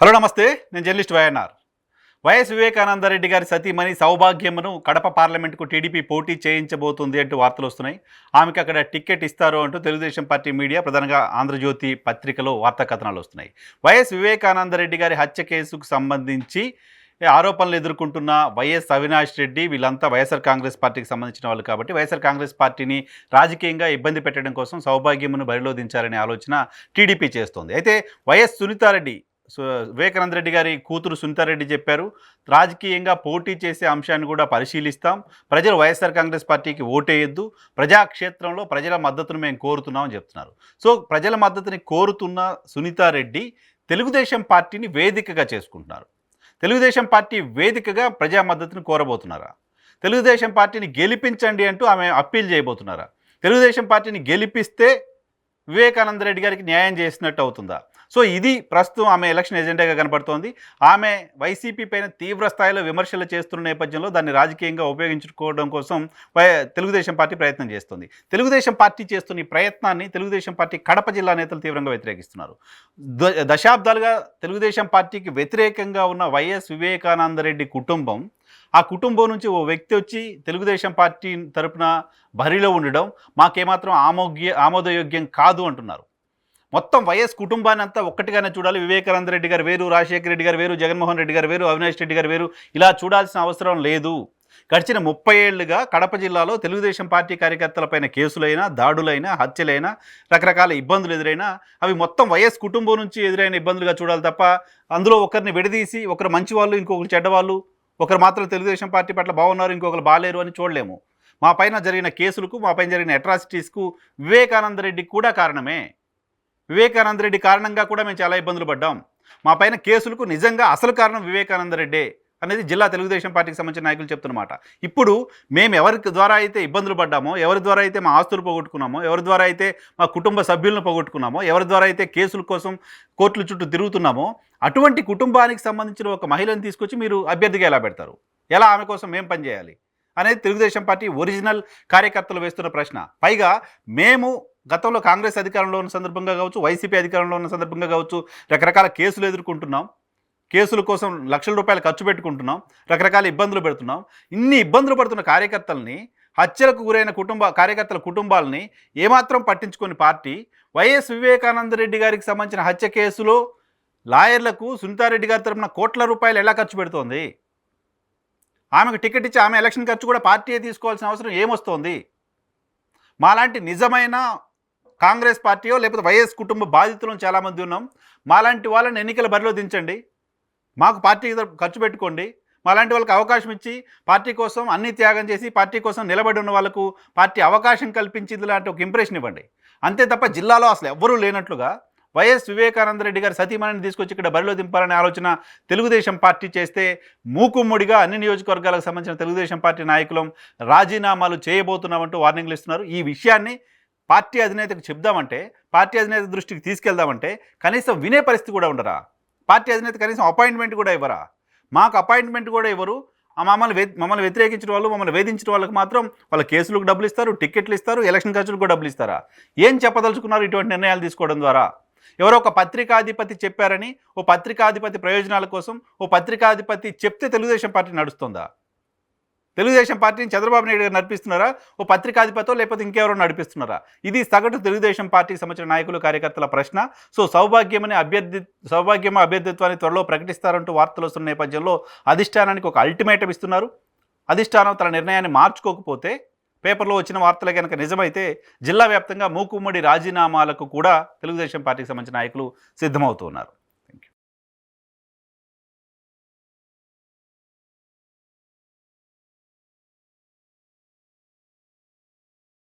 Hello నమస్తే. నేను journalist YNR. YS Vivekananda Reddy గారి సతీమణి సౌభాగ్యమును కడప పార్లమెంటుకు టీడీపీ పోటీ చేయించబోతుంది అంటూ వార్తలు వస్తున్నాయి. ఆమెకు అక్కడ టికెట్ ఇస్తారు అంటూ తెలుగుదేశం పార్టీ మీడియా ప్రధానంగా ఆంధ్రజ్యోతి పత్రికలో వార్తా కథనాలు వస్తున్నాయి. వైఎస్ వివేకానందరెడ్డి గారి హత్య కేసుకు సంబంధించి ఆరోపణలు ఎదుర్కొంటున్న వైఎస్ అవినాష్ రెడ్డి వీళ్ళంతా వైఎస్ఆర్ కాంగ్రెస్ పార్టీకి సంబంధించిన వాళ్ళు కాబట్టి వైఎస్ఆర్ కాంగ్రెస్ పార్టీని రాజకీయంగా ఇబ్బంది పెట్టడం కోసం సౌభాగ్యమును బరిలో దించాలనే ఆలోచన టీడీపీ చేస్తోంది. అయితే వైఎస్ సునీతారెడ్డి వివేకానంద రెడ్డి గారి కూతురు సునీతారెడ్డి చెప్పారు రాజకీయంగా పోటీ చేసే అంశాన్ని కూడా పరిశీలిస్తాం. ప్రజలు వైఎస్ఆర్ కాంగ్రెస్ పార్టీకి ఓటేయొద్దు. ప్రజాక్షేత్రంలో ప్రజల మద్దతును మేము కోరుతున్నామని చెప్తున్నారు. సో ప్రజల మద్దతుని కోరుతున్న సునీతారెడ్డి తెలుగుదేశం పార్టీని వేదికగా చేసుకుంటున్నారు. తెలుగుదేశం పార్టీ వేదికగా ప్రజా మద్దతుని కోరబోతున్నారా? తెలుగుదేశం పార్టీని గెలిపించండి అంటూ ఆమె అప్పీల్ చేయబోతున్నారా? తెలుగుదేశం పార్టీని గెలిపిస్తే వివేకానంద రెడ్డి గారికి న్యాయం చేసినట్టు అవుతుందా? సో ఇది ప్రస్తుతం ఆమె ఎలక్షన్ ఎజెండాగా కనబడుతోంది ఆమె వైసీపీ పైన తీవ్ర స్థాయిలో విమర్శలు చేస్తున్న నేపథ్యంలో దాన్ని రాజకీయంగా ఉపయోగించుకోవడం కోసం వై- తెలుగుదేశం పార్టీ ప్రయత్నం చేస్తుంది. తెలుగుదేశం పార్టీ చేస్తున్న ఈ ప్రయత్నాన్ని తెలుగుదేశం పార్టీ కడప జిల్లా నేతలు తీవ్రంగా వ్యతిరేకిస్తున్నారు. ద- దశాబ్దాలుగా తెలుగుదేశం పార్టీకి వ్యతిరేకంగా ఉన్న వైఎస్ వివేకానందరెడ్డి కుటుంబం ఆ కుటుంబం నుంచి ఓ వ్యక్తి వచ్చి తెలుగుదేశం పార్టీ తరపున బరిలో ఉండడం మాకేమాత్రం ఆమోగ్య ఆమోదయోగ్యం కాదు అంటున్నారు. మొత్తం వైఎస్ కుటుంబాన్ని అంతా ఒక్కటిగానే చూడాలి. వివేకానంద రెడ్డి గారు వేరు రాజశేఖర రెడ్డి గారు వేరు జగన్మోహన్ రెడ్డి గారు వేరు అవినాష్ రెడ్డి గారు వేరు. ఇలా చూడాల్సిన అవసరం లేదు. గడిచిన ముప్పై ఏళ్ళుగా కడప జిల్లాలో తెలుగుదేశం పార్టీ కార్యకర్తలపైన కేసులైనా దాడులైనా హత్యలైనా రకరకాల ఇబ్బందులు ఎదురైనా అవి మొత్తం వైఎస్ కుటుంబం నుంచి ఎదురైన ఇబ్బందులుగా చూడాలి తప్ప అందులో ఒకరిని విడదీసి ఒకరు మంచి వాళ్ళు ఇంకొకరు చెడ్డవాళ్ళు ఒకరు మాత్రం తెలుగుదేశం పార్టీ పట్ల బాగున్నారు ఇంకొకరు బాగాలేరు అని చూడలేము. మా పైన జరిగిన కేసులకు మా పైన జరిగిన అట్రాసిటీస్కు వివేకానంద రెడ్డి కూడా కారణమే. వివేకానంద రెడ్డి కారణంగా కూడా మేము చాలా ఇబ్బందులు పడ్డాం. మా పైన కేసులకు నిజంగా అసలు కారణం వివేకానంద రెడ్డే. అనేది జిల్లా తెలుగుదేశం పార్టీకి సంబంధించిన నాయకులు చెప్తున్నమాట. ఇప్పుడు మేము ఎవరి ద్వారా అయితే ఇబ్బందులు పడ్డామో ఎవరి ద్వారా అయితే మా ఆస్తులు పోగొట్టుకున్నామో ఎవరి ద్వారా అయితే మా కుటుంబ సభ్యులను పోగొట్టుకున్నామో ఎవరి ద్వారా అయితే కేసుల కోసం కోర్టుల చుట్టూ తిరుగుతున్నామో అటువంటి కుటుంబానికి సంబంధించిన ఒక మహిళను తీసుకొచ్చి మీరు అభ్యర్థిగా ఎలా పెడతారు? ఎలా ఆమె కోసం మేము పనిచేయాలి అనేది తెలుగుదేశం పార్టీ ఒరిజినల్ కార్యకర్తలు వేస్తున్న ప్రశ్న. పైగా మేము గతంలో కాంగ్రెస్ అధికారంలో ఉన్న సందర్భంగా కావచ్చు వైసీపీ అధికారంలో ఉన్న సందర్భంగా కావచ్చు రకరకాల కేసులు ఎదుర్కొంటున్నాం. కేసుల కోసం లక్షల రూపాయలు ఖర్చు పెట్టుకుంటున్నాం రకరకాల ఇబ్బందులు పెడుతున్నాం. ఇన్ని ఇబ్బందులు పడుతున్న కార్యకర్తల్ని హత్యలకు గురైన కుటుంబ కార్యకర్తల కుటుంబాలని ఏమాత్రం పట్టించుకొని పార్టీ వైఎస్ వివేకానంద రెడ్డి గారికి సంబంధించిన హత్య కేసులో లాయర్లకు సునీతారెడ్డి గారి తరపున కోట్ల రూపాయలు ఎలా ఖర్చు పెడుతోంది? ఆమెకు టికెట్ ఇచ్చి ఆమె ఎలక్షన్ ఖర్చు కూడా పార్టీయే తీసుకోవాల్సిన అవసరం ఏమొస్తోంది? మాలాంటి నిజమైన కాంగ్రెస్ పార్టీయో లేకపోతే వైఎస్ కుటుంబ బాధితులను చాలామంది ఉన్నాం. మాలాంటి వాళ్ళని ఎన్నికల బరిలో దించండి. మాకు పార్టీ ఖర్చు పెట్టుకోండి. మాలాంటి వాళ్ళకి అవకాశం ఇచ్చి పార్టీ కోసం అన్ని త్యాగం చేసి పార్టీ కోసం నిలబడి ఉన్న వాళ్ళకు పార్టీ అవకాశం కల్పించింది లాంటి ఒక ఇంప్రెషన్ ఇవ్వండి. అంతే తప్ప జిల్లాలో అసలు ఎవ్వరూ లేనట్లుగా వైఎస్ వివేకానంద రెడ్డి గారి సతీమణిని తీసుకొచ్చి ఇక్కడ బరిలో దింపాలనే ఆలోచన తెలుగుదేశం పార్టీ చేస్తే మూకుమ్మడిగా అన్ని నియోజకవర్గాలకు సంబంధించిన తెలుగుదేశం పార్టీ నాయకులం రాజీనామాలు చేయబోతున్నామంటూ వార్నింగ్లు ఇస్తున్నారు. ఈ విషయాన్ని పార్టీ అధినేతకు చెప్దామంటే పార్టీ అధినేత దృష్టికి తీసుకెళ్దామంటే కనీసం వినే పరిస్థితి కూడా ఉండరా? పార్టీ అధినేత కనీసం అపాయింట్మెంట్ కూడా ఇవ్వరా? మాకు అపాయింట్మెంట్ కూడా ఇవ్వరు. ఆ మమ్మల్ని మమ్మల్ని వ్యతిరేకించిన వాళ్ళు మమ్మల్ని వేధించిన వాళ్ళకి మాత్రం వాళ్ళ కేసులకు డబ్బులు ఇస్తారు టికెట్లు ఇస్తారు ఎలక్షన్ ఖర్చులకు కూడా డబ్బులు ఇస్తారా? ఏం చెప్పదలుచుకున్నారు ఇటువంటి నిర్ణయాలు తీసుకోవడం ద్వారా? ఎవరో ఒక పత్రికాధిపతి చెప్పారని ఓ పత్రికాధిపతి ప్రయోజనాల కోసం ఓ పత్రికాధిపతి చెప్తే తెలుగుదేశం పార్టీ నడుస్తుందా? తెలుగుదేశం పార్టీని చంద్రబాబు నాయుడు గారు నడిపిస్తున్నారా? ఓ పత్రికాధిపతో లేకపోతే ఇంకెవరో నడిపిస్తున్నారా? ఇది సగటు తెలుగుదేశం పార్టీకి సంబంధించిన నాయకులు కార్యకర్తల ప్రశ్న. సో సౌభాగ్యమని అభ్యర్థి సౌభాగ్యం అభ్యర్థిత్వాన్ని త్వరలో ప్రకటిస్తారంటూ వార్తలు వస్తున్న నేపథ్యంలో అధిష్టానానికి ఒక అల్టిమేటం ఇస్తున్నారు. అధిష్టానం తన నిర్ణయాన్ని మార్చుకోకపోతే పేపర్లో వచ్చిన వార్తలు కనుక నిజమైతే జిల్లా వ్యాప్తంగా మూకుమ్మడి రాజీనామాలకు కూడా తెలుగుదేశం పార్టీకి సంబంధించిన నాయకులు సిద్ధమవుతున్నారు